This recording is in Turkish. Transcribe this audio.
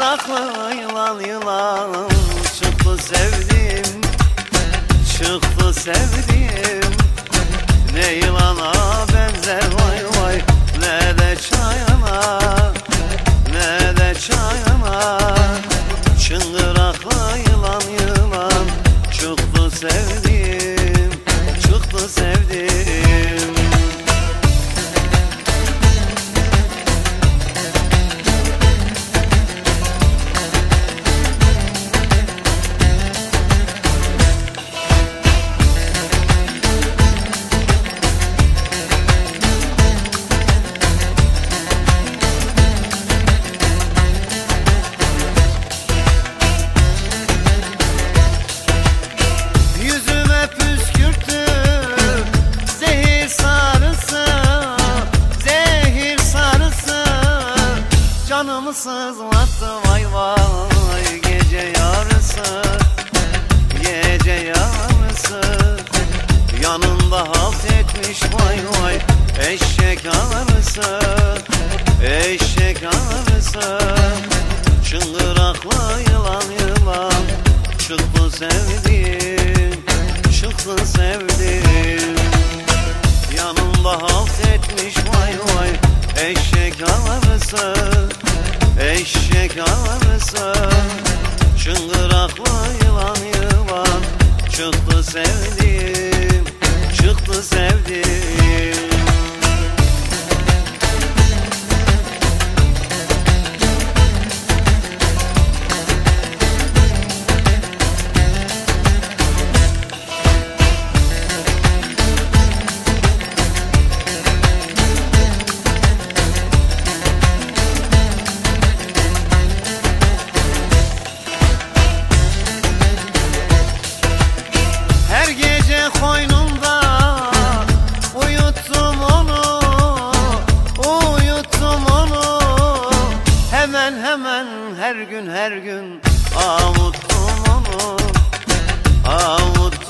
meraklı yılan yılan. Çıktı sevdim, çıktı sevdim. Ne yılana benzer vay vay. Ne de çayana, ne de çayana Çıngıraklı yılan yılan. Çıktı sevdim. Canımı sızlattı vay vay Gece yarısı. Gece yarısı. Yanında halt etmiş vay vay Eşek arısı Eşek arısı Çıngıraklı yılan yılan Çıktı sevdiğim Çıktı sevdiğim. Yanımda halt etmiş vay vay Eşek arısı Eşek arısı Çıngıraklı yılan yılan. Çıktı sevdiğim Çıktı sevdiğim Hemen her gün her gün avuttum onu Avuttum